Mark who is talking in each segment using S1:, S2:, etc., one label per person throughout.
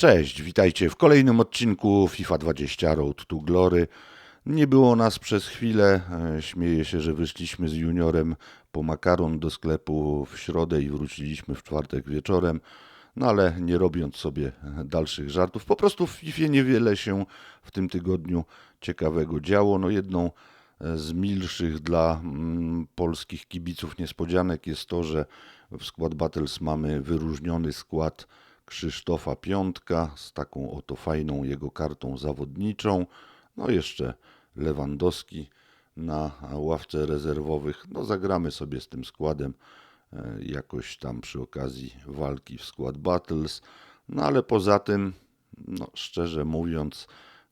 S1: Cześć, witajcie w kolejnym odcinku FIFA 20 Road to Glory. Nie było nas przez chwilę. e, Śmieję się, że wyszliśmy z juniorem po makaron do sklepu w środę i wróciliśmy w czwartek wieczorem. No ale nie robiąc sobie dalszych żartów, po prostu w FIFA niewiele się w tym tygodniu ciekawego działo. No jedną e, z milszych dla mm, polskich kibiców niespodzianek jest to, że w skład Battles mamy wyróżniony skład Krzysztofa Piątka z taką oto fajną jego kartą zawodniczą. No jeszcze Lewandowski na ławce rezerwowych. No zagramy sobie z tym składem e, jakoś tam przy okazji walki w skład Battles. No ale poza tym, no szczerze mówiąc,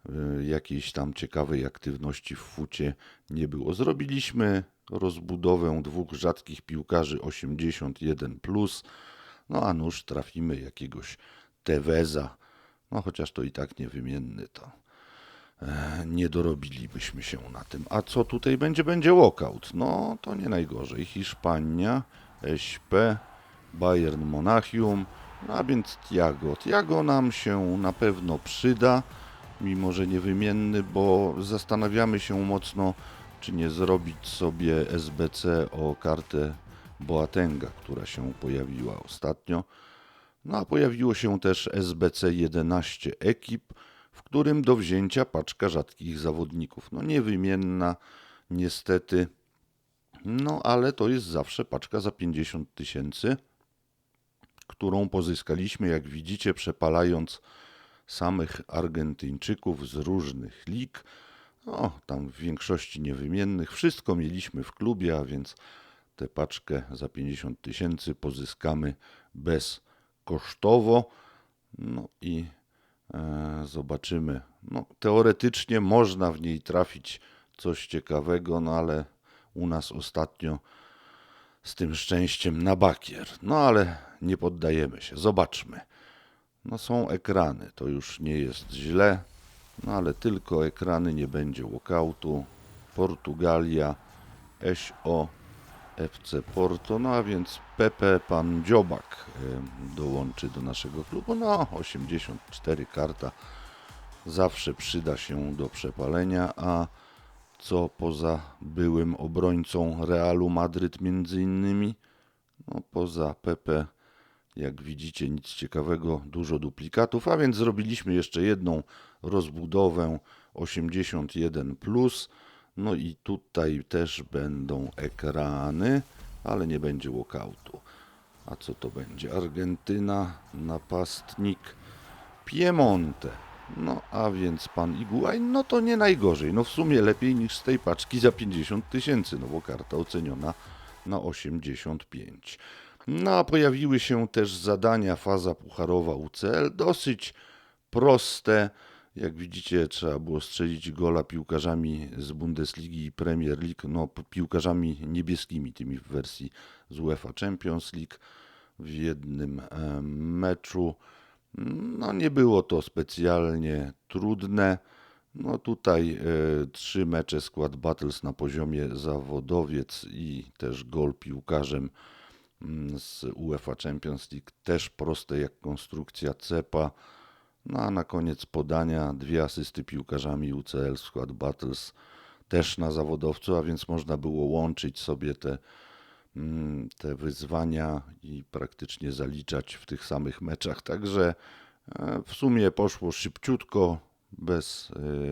S1: y, jakiejś tam ciekawej aktywności w fucie nie było. Zrobiliśmy rozbudowę dwóch rzadkich piłkarzy 81+, plus, no a nuż trafimy jakiegoś Teveza, no chociaż to i tak niewymienny to e, nie dorobilibyśmy się na tym. A co tutaj będzie? Będzie walkout. No to nie najgorzej. Hiszpania, SP, Bayern Monachium, no a więc Tiago. Tiago nam się na pewno przyda, mimo że niewymienny, bo zastanawiamy się mocno, czy nie zrobić sobie SBC o kartę Boatenga, która się pojawiła ostatnio. No a pojawiło się też SBC 11 ekip, w którym do wzięcia paczka rzadkich zawodników. No niewymienna, niestety, no ale to jest zawsze paczka za 50 tysięcy, którą pozyskaliśmy, jak widzicie, przepalając samych Argentyńczyków z różnych lig. No, tam w większości niewymiennych. Wszystko mieliśmy w klubie, a więc tę paczkę za 50 tysięcy pozyskamy bezkosztowo. No i e, zobaczymy. No, teoretycznie można w niej trafić coś ciekawego, no ale u nas ostatnio z tym szczęściem na bakier. No ale nie poddajemy się. Zobaczmy. No są ekrany, to już nie jest źle. No ale tylko ekrany, nie będzie walkoutu. Portugalia, SO, FC Porto, no a więc Pepe Pan Dziobak dołączy do naszego klubu. No 84 karta zawsze przyda się do przepalenia, a co poza byłym obrońcą Realu Madryt między innymi, no poza Pepe jak widzicie, nic ciekawego, dużo duplikatów, a więc zrobiliśmy jeszcze jedną rozbudowę 81. No i tutaj też będą ekrany, ale nie będzie walkoutu. A co to będzie? Argentyna, napastnik, Piemonte. No a więc pan Iguain, no to nie najgorzej. No w sumie lepiej niż z tej paczki za 50 tysięcy, no bo karta oceniona na 85. No a pojawiły się też zadania faza pucharowa UCL, dosyć proste. Jak widzicie, trzeba było strzelić gola piłkarzami z Bundesligi i Premier League, no piłkarzami niebieskimi, tymi w wersji z UEFA Champions League w jednym meczu. No nie było to specjalnie trudne. No tutaj e, trzy mecze skład Battles na poziomie zawodowiec i też gol piłkarzem mm, z UEFA Champions League, też proste jak konstrukcja cepa. No a na koniec podania, dwie asysty piłkarzami UCL w skład Battles, też na zawodowcu, a więc można było łączyć sobie te, mm, te wyzwania i praktycznie zaliczać w tych samych meczach. Także e, w sumie poszło szybciutko, bez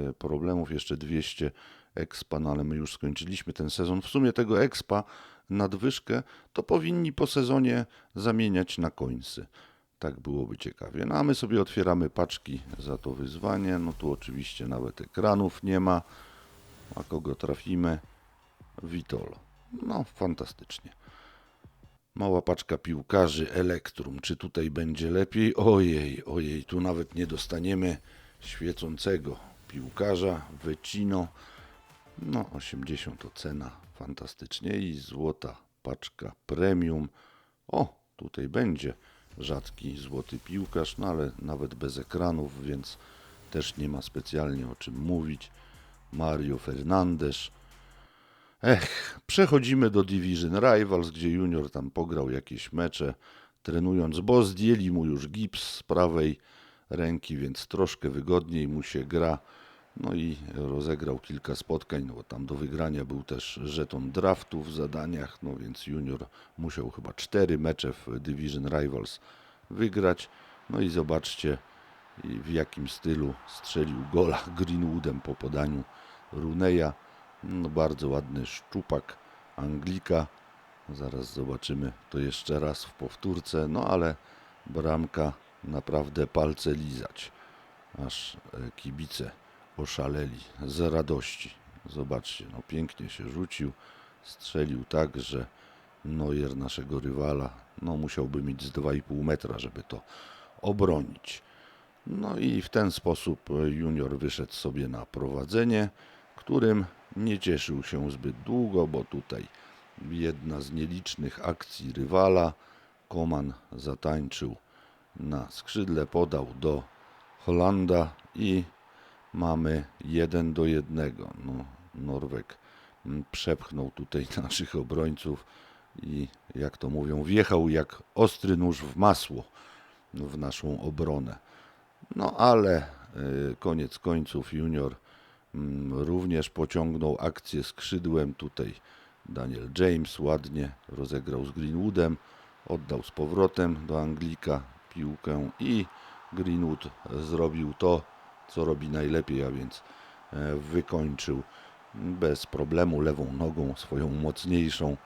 S1: e, problemów. Jeszcze 200 expa, no ale my już skończyliśmy ten sezon. W sumie tego expa nadwyżkę to powinni po sezonie zamieniać na końsy. Tak byłoby ciekawie. No a my sobie otwieramy paczki za to wyzwanie. No tu oczywiście nawet ekranów nie ma. A kogo trafimy? Vitolo. No fantastycznie. Mała paczka piłkarzy Elektrum. Czy tutaj będzie lepiej? Ojej, ojej, tu nawet nie dostaniemy świecącego piłkarza. Vecino. No 80 ocena. Fantastycznie. I złota paczka premium. O, tutaj będzie rzadki złoty piłkarz, no ale nawet bez ekranów, więc też nie ma specjalnie o czym mówić. Mario Fernandes. Ech, przechodzimy do Division Rivals, gdzie junior tam pograł jakieś mecze, trenując, bo zdjęli mu już gips z prawej ręki, więc troszkę wygodniej mu się gra. No i rozegrał kilka spotkań, no bo tam do wygrania był też żeton draftu w zadaniach, no więc junior musiał chyba cztery mecze w Division Rivals wygrać. No i zobaczcie w jakim stylu strzelił gola Greenwoodem po podaniu Runeya. No bardzo ładny szczupak Anglika. Zaraz zobaczymy to jeszcze raz w powtórce, no ale bramka naprawdę palce lizać. Aż e, kibice oszaleli z radości. Zobaczcie, no pięknie się rzucił, strzelił tak, że Neuer naszego rywala, no musiałby mieć z 2,5 metra, żeby to obronić. No i w ten sposób junior wyszedł sobie na prowadzenie, którym nie cieszył się zbyt długo, bo tutaj jedna z nielicznych akcji rywala, Koman zatańczył na skrzydle, podał do Holanda i mamy jeden do jednego. No, Norweg mm, przepchnął tutaj naszych obrońców i jak to mówią, wjechał jak ostry nóż w masło w naszą obronę. No ale y, koniec końców junior mm, również pociągnął akcję skrzydłem. Tutaj Daniel James ładnie rozegrał z Greenwoodem, oddał z powrotem do Anglika piłkę i Greenwood zrobił to, co robi najlepiej, a więc e, wykończył bez problemu lewą nogą swoją mocniejszą.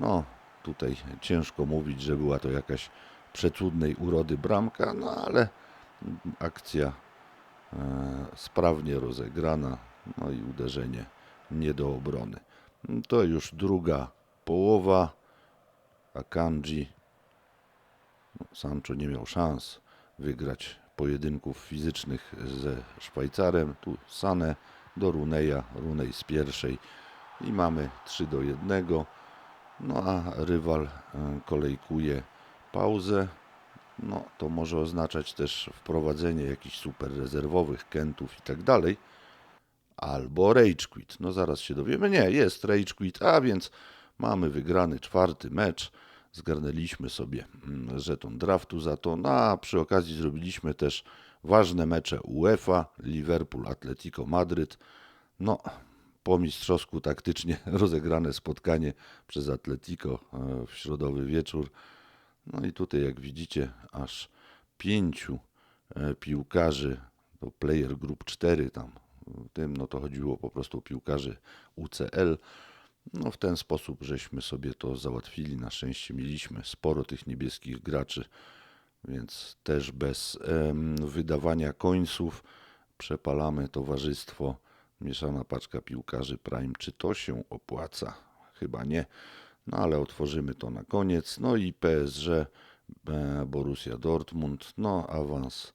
S1: No tutaj ciężko mówić, że była to jakaś przecudnej urody bramka, no ale akcja e, sprawnie rozegrana, no i uderzenie nie do obrony. To już druga połowa. Akanji, no, Sancho nie miał szans wygrać pojedynków fizycznych ze Szwajcarem. Tu Sane do Runeja, Runej z pierwszej i mamy 3 do 1. No a rywal e, kolejkuje pauzę. No to może oznaczać też wprowadzenie jakichś super rezerwowych kentów i tak dalej. Albo rage quit. No zaraz się dowiemy. Nie, jest rage quit, a więc mamy wygrany czwarty mecz zgarnęliśmy sobie mm, żeton draftu za to. No, a przy okazji zrobiliśmy też ważne mecze UEFA, Liverpool, Atletico Madryt. No, po mistrzowsku taktycznie rozegrane spotkanie przez Atletico e, w środowy wieczór. No i tutaj, jak widzicie, aż pięciu e, piłkarzy, to player group 4 tam, w tym no to chodziło po prostu o piłkarzy UCL, no w ten sposób żeśmy sobie to załatwili. Na szczęście mieliśmy sporo tych niebieskich graczy, więc też bez em, wydawania końców przepalamy towarzystwo. Mieszana paczka piłkarzy Prime. Czy to się opłaca? Chyba nie. No ale otworzymy to na koniec. No i PSG, e, Borussia Dortmund. No awans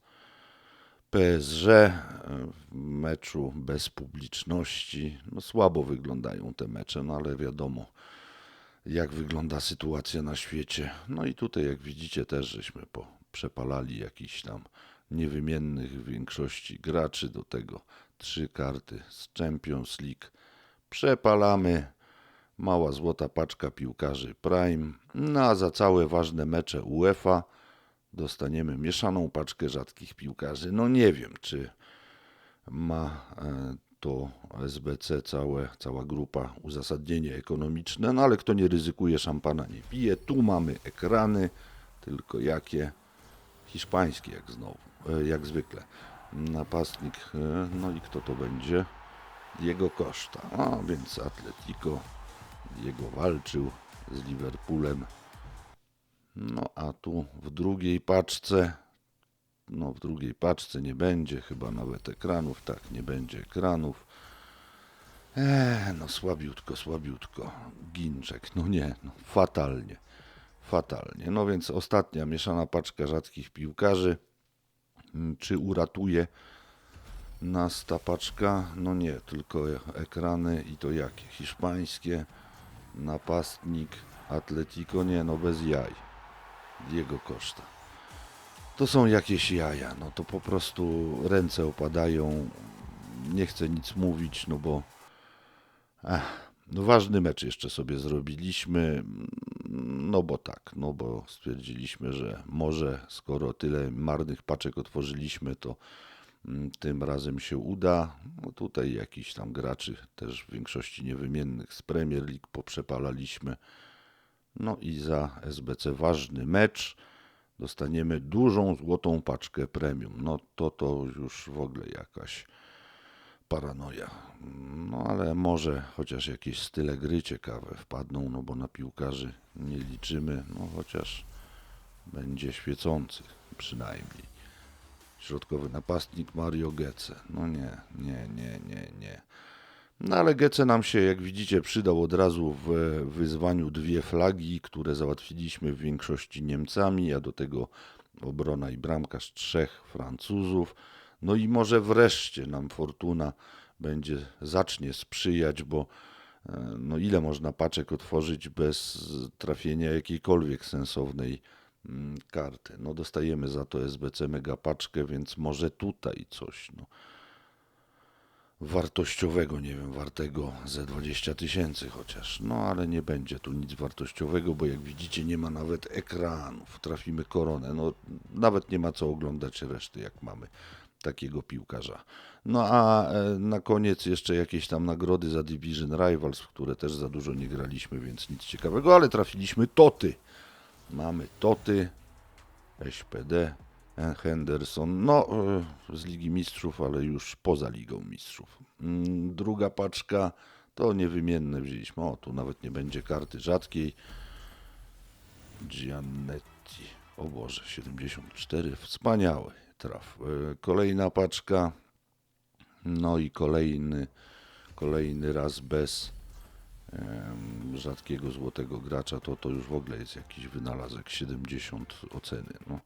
S1: PSG w meczu bez publiczności. No słabo wyglądają te mecze, no ale wiadomo jak wygląda sytuacja na świecie. No i tutaj jak widzicie też żeśmy po, przepalali jakiś tam niewymiennych w większości graczy do tego trzy karty z Champions League. Przepalamy mała złota paczka piłkarzy Prime. No a za całe ważne mecze UEFA dostaniemy mieszaną paczkę rzadkich piłkarzy. No nie wiem, czy ma e, to SBC, całe, cała grupa uzasadnienie ekonomiczne, no ale kto nie ryzykuje, szampana nie pije. Tu mamy ekrany, tylko jakie? Hiszpańskie jak znowu, e, jak zwykle. Napastnik, e, no i kto to będzie? Jego koszta. A więc Atletico, jego walczył z Liverpoolem no a tu w drugiej paczce, no w drugiej paczce nie będzie chyba nawet ekranów, tak, nie będzie ekranów. Eee, no słabiutko, słabiutko. Ginczek, no nie, no fatalnie, fatalnie. No więc ostatnia mieszana paczka rzadkich piłkarzy. Mm, czy uratuje nas ta paczka? No nie, tylko ekrany i to jakie? Hiszpańskie, napastnik, Atletico, nie, no bez jaj. Diego Costa. To są jakieś jaja, no to po prostu ręce opadają. Nie chcę nic mówić, no bo ach, no ważny mecz jeszcze sobie zrobiliśmy. No bo tak, no bo stwierdziliśmy, że może skoro tyle marnych paczek otworzyliśmy, to mm, tym razem się uda. No tutaj jakiś tam graczy, też w większości niewymiennych z Premier League poprzepalaliśmy. No i za SBC ważny mecz dostaniemy dużą złotą paczkę premium. No to to już w ogóle jakaś paranoja. No ale może chociaż jakieś style gry ciekawe wpadną, no bo na piłkarzy nie liczymy, no chociaż będzie świecący przynajmniej. Środkowy napastnik Mario Gece. No nie, nie, nie, nie, nie. No ale Gece nam się, jak widzicie, przydał od razu w wyzwaniu dwie flagi, które załatwiliśmy w większości Niemcami, a do tego obrona i bramkarz trzech Francuzów. No i może wreszcie nam fortuna będzie zacznie sprzyjać, bo e, no ile można paczek otworzyć bez trafienia jakiejkolwiek sensownej mm, karty. No dostajemy za to SBC mega paczkę, więc może tutaj coś. No wartościowego, nie wiem, wartego ze 20 tysięcy chociaż. No ale nie będzie tu nic wartościowego, bo jak widzicie nie ma nawet ekranów. Trafimy koronę, no nawet nie ma co oglądać reszty, jak mamy takiego piłkarza. No a e, na koniec jeszcze jakieś tam nagrody za Division Rivals, w które też za dużo nie graliśmy, więc nic ciekawego, ale trafiliśmy Toty. Mamy Toty, SPD, Henderson, no e, z Ligi Mistrzów, ale już poza Ligą Mistrzów. Mm, Druga paczka to niewymienne wzięliśmy. O, tu nawet nie będzie karty rzadkiej. Giannetti. O Boże, 74. Wspaniały traf. E, Kolejna paczka. No i kolejny, kolejny raz bez rzadkiego złotego gracza. To, to już w ogóle jest jakiś wynalazek. 70 oceny. No.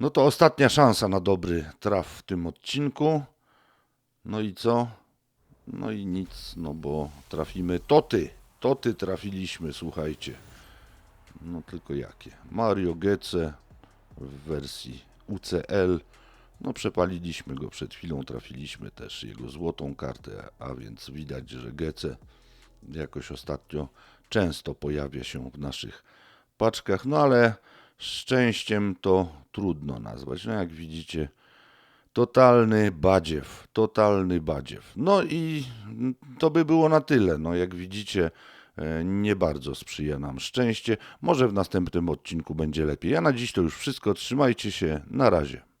S1: No to ostatnia szansa na dobry traf w tym odcinku. No i co? No i nic, no bo trafimy toty. Toty trafiliśmy, słuchajcie. No tylko jakie? Mario Gece w wersji UCL. No przepaliliśmy go przed chwilą, trafiliśmy też jego złotą kartę, a więc widać, że Gece jakoś ostatnio często pojawia się w naszych paczkach, no ale szczęściem to trudno nazwać. No jak widzicie, totalny badziew, totalny badziew. No i to by było na tyle. No jak widzicie, e, nie bardzo sprzyja nam szczęście. Może w następnym odcinku będzie lepiej. Ja na dziś to już wszystko. Trzymajcie się. Na razie.